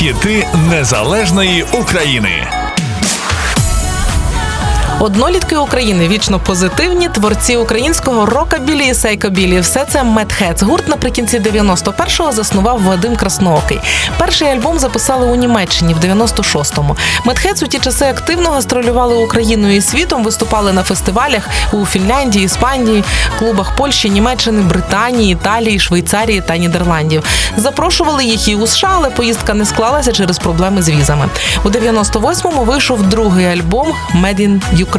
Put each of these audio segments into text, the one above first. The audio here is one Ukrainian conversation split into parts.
Хіти незалежної України. Однолітки України вічно позитивні, творці українського рокабілі і сейкобілі. Все це Медхец. Гурт наприкінці 91-го заснував Вадим Красноокий. Перший альбом записали у Німеччині в 96-му. Медхец у ті часи активно гастролювали Україною і світом, виступали на фестивалях у Фінляндії, Іспанії, клубах Польщі, Німеччини, Британії, Італії, Швейцарії та Нідерландів. Запрошували їх і у США, але поїздка не склалася через проблеми з візами. У 98-му вийшов другий альбом «Made in Ukraine»,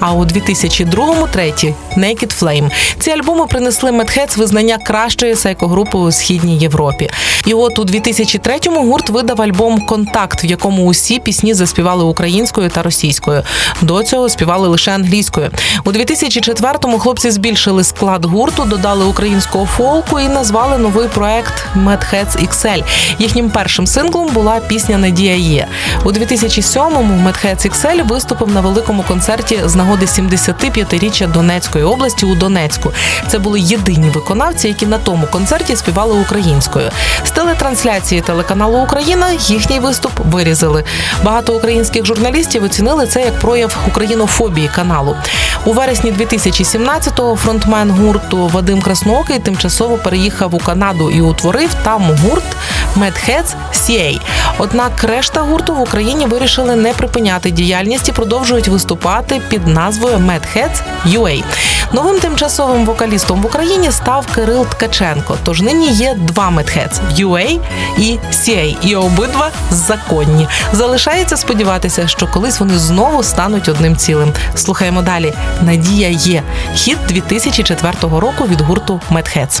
а у 2002-му третій «Naked Flame». Ці альбоми принесли Медхец визнання кращої сайкогрупи у східній Європі. І от у 2003-му гурт видав альбом Контакт, в якому усі пісні заспівали українською та російською. До цього співали лише англійською. У 2004-му хлопці збільшили склад гурту, додали українського фолку і назвали новий проект Medheads XL. Їхнім першим синглом була пісня Надія є. У 2007-му Medheads XL виступив на великому концерті з нагоди 75-річчя Донецької області у Донецьку. Це були єдині виконавці, які на тому концерті співали українською. З телетрансляції телеканалу Україна їхній виступ вирізали. Багато українських журналістів оцінили це як прояв українофобії каналу. У вересні 2017-го фронтмен гурту Вадим Красноокий тимчасово переїхав у Канаду і утворив там гурт Medheads CA. Однак решта гурту в Україні вирішили не припиняти діяльність і продовжують виступати під назвою Medheads UA. Новим тимчасовим вокалістом в Україні став Кирил Ткаченко. Тож нині є два Medheads – UA і CA, і обидва законні. Залишається сподіватися, що колись вони знову стануть одним цілим. Слухаємо далі. Надія є хіт 2004 року від гурту Medheads.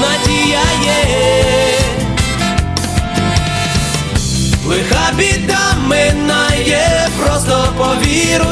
Надія є, лиха біда минає, просто повіру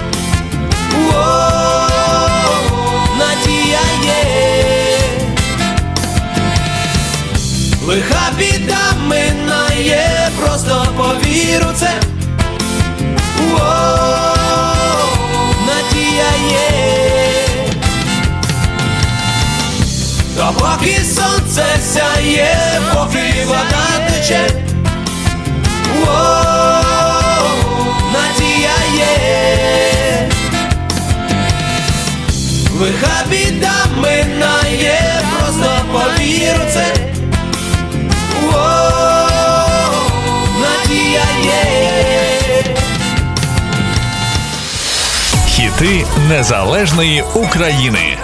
Надія є, лиха біда минає, просто повіру це. О, надія є, допоки сонце сяє, поки вода тече. Лиха біда минає, просто повіру це. О, надія є. Хіти незалежної України.